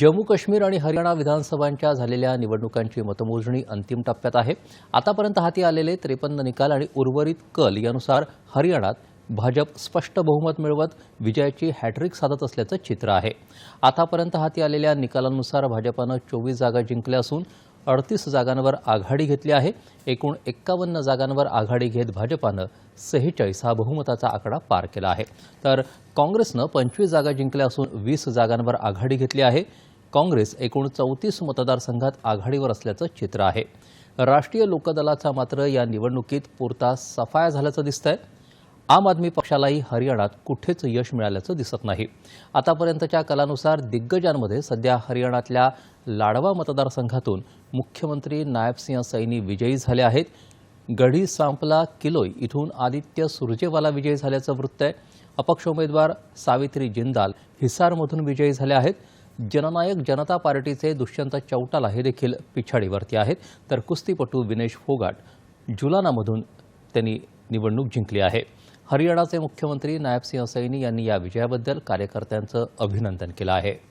जम्मू काश्मीर आणि हरियाणा विधानसभांच्या झालेल्या निवडणुकांची मतमोजणी अंतिम टप्प्यात आहे. आतापर्यंत हाती आलेले त्रेपन्न निकाल आणि उर्वरित कल यानुसार हरियाणात भाजप स्पष्ट बहुमत मिळवत विजयाची हॅट्रिक साधत असल्याचं चित्र आहे. आतापर्यंत हाती आलेल्या निकालांनुसार भाजपानं चोवीस जागा जिंकल्या असून अडतीस जागांवर आघाडी घेतली आहे. एकूण एक्कावन्न जागांवर आघाडी घेत भाजपानं सेहेचाळीस हा बहुमताचा आकडा पार केला आहे. तर काँग्रेसनं पंचवीस जागा जिंकल्या असून वीस जागांवर आघाडी घेतली आहे. काँग्रेस एकूण चौतीस मतदारसंघात आघाडीवर असल्याचं चित्र आहे. राष्ट्रीय लोकदलाचा मात्र या निवडणुकीत पुरता सफाया झाल्याचं दिसतंय. आम आदमी पक्षालाही हरियाणात कुठेच यश मिळाल्याचं दिसत नाही. आतापर्यंतच्या कलानुसार दिग्गजांमध्ये सध्या हरियाणातल्या लाडवा मतदारसंघातून मुख्यमंत्री नायबसिंह सैनी विजयी झाले आहेत. गढी सांपला किलोई इथून आदित्य सुरजेवाला विजयी झाल्याचं वृत्त आहे. अपक्ष उमेदवार सावित्री जिंदाल हिसारमधून विजयी झाले आहेत. जननायक जनता पार्टीचे दुष्यंत चौटाला हे देखील पिछाडीवरती आहेत. तर कुस्तीपटू विनेश फोगाट जुलानामधून त्यांनी निवडणूक जिंकली आहे. हरियाणाचे मुख्यमंत्री नायबसिंह सैनी यांनी या विजयाबद्दल कार्यकर्त्यांचं अभिनंदन केलं आहे.